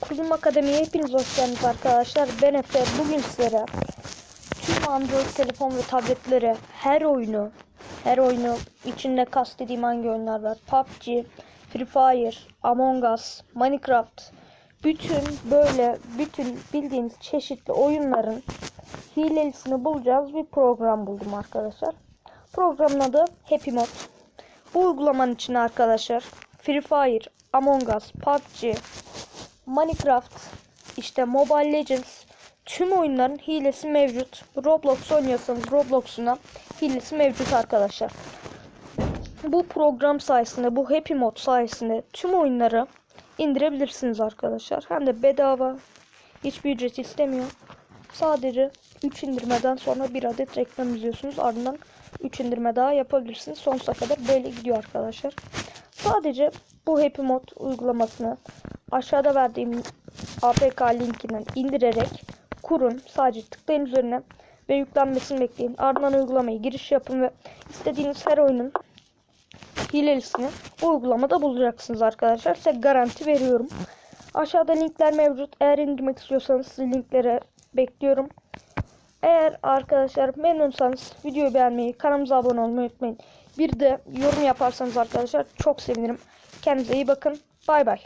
Kuzum Akademi'ye hepiniz hoş geldiniz arkadaşlar. Ben Efe. Bugün sizlere tüm Android telefon ve tabletlere her oyunu, her oyunu içinde kastediğim hangi oyunlar var? PUBG, Free Fire, Among Us, Minecraft. Bütün böyle bütün bildiğiniz çeşitli oyunların hilelisini bulacağız bir program buldum arkadaşlar. Programın adı Happy Mod. Bu uygulamanın içine arkadaşlar Free Fire, Among Us, PUBG, Minecraft, işte Mobile Legends tüm oyunların hilesi mevcut. Roblox oynuyorsanız Roblox'una hilesi mevcut arkadaşlar. Bu program sayesinde, bu Happy Mod sayesinde tüm oyunları indirebilirsiniz arkadaşlar. Hem de bedava. Hiçbir ücret istemiyor. Sadece 3 indirmeden sonra bir adet reklam izliyorsunuz. Ardından 3 indirme daha yapabilirsiniz. Sonsuza kadar böyle gidiyor arkadaşlar. Sadece bu Happy Mod uygulamasını aşağıda verdiğim APK linkinden indirerek kurun. Sadece tıklayın üzerine ve yüklenmesini bekleyin. Ardından uygulamayı giriş yapın ve istediğiniz her oyunun hilelisini uygulamada bulacaksınız arkadaşlar. Size garanti veriyorum. Aşağıda linkler mevcut. Eğer indirmek istiyorsanız linklere bekliyorum. Eğer arkadaşlar memnunsanız videoyu beğenmeyi, kanalımıza abone olmayı unutmayın. Bir de yorum yaparsanız arkadaşlar çok sevinirim. Kendinize iyi bakın. Bay bay.